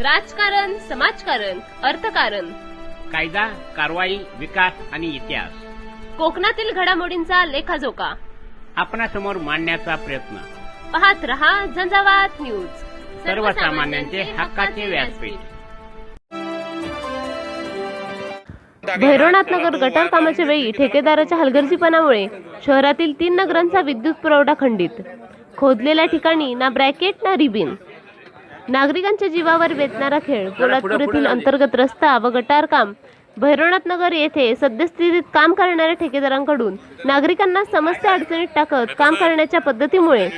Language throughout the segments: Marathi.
राजकारण समाजकारण अर्थकारण. कायदा कारवाई विकास आणि इतिहास. कोकणातील घडामोडींचा लेखाजोखा. आपणासमोर मांडण्याचा प्रयत्न. पाहत रहा झंझावात न्यूज. सर्वसामान्यांचे हक्काचे व्यासपीठ. भैरवनाथ नगर गटार कामाच्या वेळी ठेकेदाराच्या हलगर्जीपणामुळे शहरातील तीन नगरांचा विद्युत पुरवठा खंडित. खोदलेल्या ठिकाणी ना ब्रॅकेट ना रिबिन. नागरिकांच्या जीवावर बेतणारा खेळ पोलादपूर येथील अंतर्गत रस्ता व गटार काम. भैरवनाथ नगर येथे सद्यस्थितीत काम करणाऱ्या ठेकेदारांकडून नागरिकांना समस्या अडचणीत टाकत काम करण्याच्या पद्धतीमुळे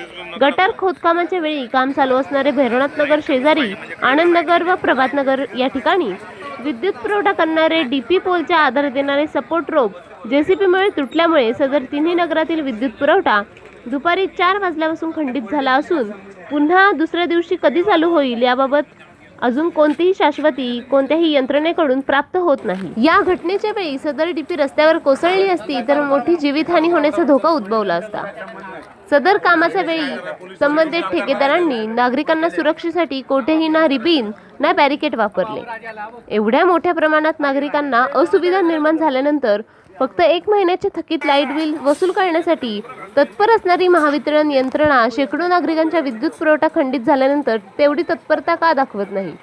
गटार खोदकामाच्या वेळी काम चालू असणारे भैरवनाथ नगर शेजारी आनंद नगर व प्रभात नगर या ठिकाणी विद्युत पुरवठा करणारे डीपी पोलच्या आधार देणारे सपोर्ट रोप जेसीपीमुळे तुटल्यामुळे सदर तिन्ही नगरातील विद्युत पुरवठा दुपारी चार वाजल्यापासून खंडित झाला असून पुन्हा दुसऱ्या दिवशी कधी चालू होईल याबाबत अजून कोणतीही शाश्वती कोणत्याही यंत्रणेकडून प्राप्त होत नाही. या घटनेच्या वेळी सदर डीपी रस्त्यावर कोसळली असती तर मोठी जीवितहानी होण्याचा धोका उद्भवला असता. सदर कामाच्या वेळी संबंधित ठेकेदारांनी नागरिकांना सुरक्षेसाठी कोठेही ना रिबीन ना बॅरिकेड वापरले. एवढ्या मोठ्या प्रमाणात नागरिकांना असुविधा निर्माण झाल्यानंतर फक्त एक महिन्याचे थकीत लाइट बिल वसूल करण्यासाठी तत्पर असणारी महावितरण यंत्रणा शेकडो नागरिकांच्या विद्युत पुरवठा खंडित झाल्यानंतर तेवढी तत्परता का दाखवत नाही?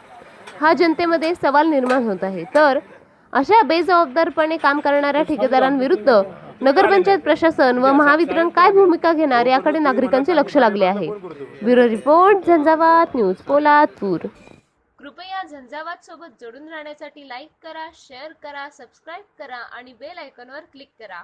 हा जनतेमध्ये सवाल निर्माण होत आहे. तर अशा बेजबाबदारपणे काम करणाऱ्या ठेकेदारांविरुद्ध नगरपंचायत प्रशासन व महावितरण काय भूमिका घेणार याकडे नागरिकांचे लक्ष लागले आहे. Bureau report Jhanjhavat news Poladpur. कृपया झंझावात सोबत जोडून राहण्यासाठी लाईक करा शेअर करा सबस्क्राईब करा आणि बेल आयकॉनवर क्लिक करा.